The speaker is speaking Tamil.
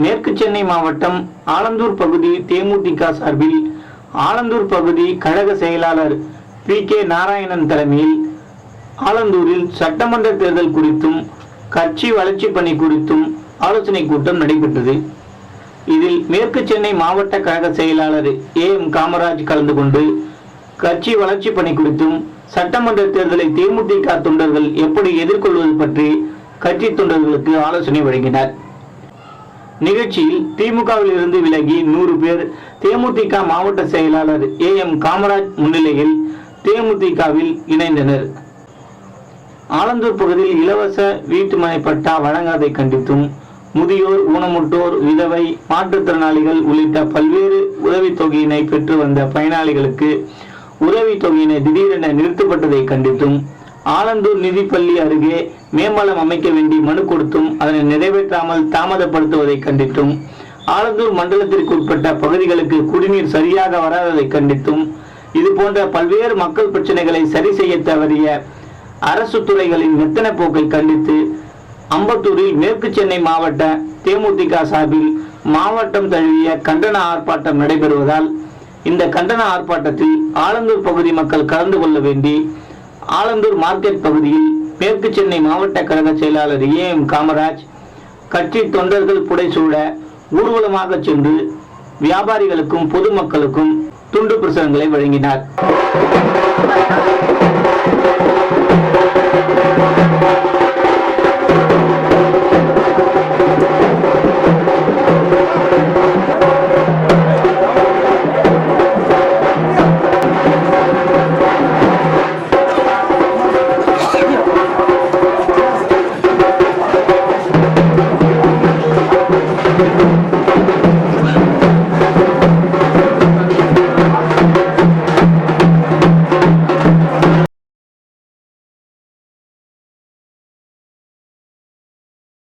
மேற்கு சென்னை மாவட்டம் ஆலந்தூர் பகுதி தேமுதிக சார்பில் ஆலந்தூர் பகுதி கழக செயலாளர் பி கே நாராயணன் தலைமையில் ஆலந்தூரில் சட்டமன்ற தேர்தல் குறித்தும் கட்சி வளர்ச்சி பணி குறித்தும் ஆலோசனை கூட்டம் நடைபெற்றது. இதில் மேற்கு சென்னை மாவட்ட கழக செயலாளர் ஏ எம் காமராஜ் கலந்து கொண்டு கட்சி வளர்ச்சி பணி குறித்தும் சட்டமன்ற தேர்தலை தேமுதிக தொண்டர்கள் எப்படி எதிர்கொள்வது பற்றி கட்சி தொண்டர்களுக்கு ஆலோசனை வழங்கினார். நிகழ்ச்சியில் திமுகவில் இருந்து விலகி நூறு பேர் தேமுதிக மாவட்ட செயலாளர் ஏ எம் காமராஜ் முன்னிலையில் தேமுதிகவில் இணைந்தனர். ஆலந்தூர் பகுதியில் இலவச வீட்டுமனை பட்டா வழங்காதை கண்டித்தும் முதியோர் ஊனமுற்றோர் விதவை மாற்றுத்திறனாளிகள் உள்ளிட்ட பல்வேறு உதவித் தொகையினை பெற்று வந்த பயனாளிகளுக்கு உதவித் தொகையினை திடீரென நிறுத்தப்பட்டதை கண்டித்தும் ஆலந்தூர் நிதிப்பள்ளி அருகே மேம்பாலம் அமைக்க வேண்டி மனு கொடுத்தும் அதனை நிறைவேற்றாமல் தாமதப்படுத்துவதை கண்டித்தும் ஆலந்தூர் மண்டலத்திற்கு உட்பட்ட பகுதிகளுக்கு குடிநீர் சரியாக வராததை கண்டித்தும் இது போன்ற பல்வேறு மக்கள் பிரச்சனைகளை சரி செய்ய தவறிய அரசு துறைகளின் மெத்தன போக்கை கண்டித்து அம்பத்தூரில் மேற்கு சென்னை மாவட்ட தேமுதிக சார்பில் மாவட்டம் தழுவிய கண்டன ஆர்ப்பாட்டம் நடைபெறுவதால் இந்த கண்டன ஆர்ப்பாட்டத்தில் ஆலந்தூர் பகுதி மக்கள் கலந்து கொள்ள வேண்டி ஆலந்தூர் மார்க்கெட் பகுதியில் மேற்கு சென்னை மாவட்ட கழக செயலாளர் ஏ எம் காமராஜ் கட்சி தொண்டர்கள் புடைசூழ ஊர்வலமாக சென்று வியாபாரிகளுக்கும் பொதுமக்களுக்கும் துண்டு பிரசுரங்களை வழங்கினார்.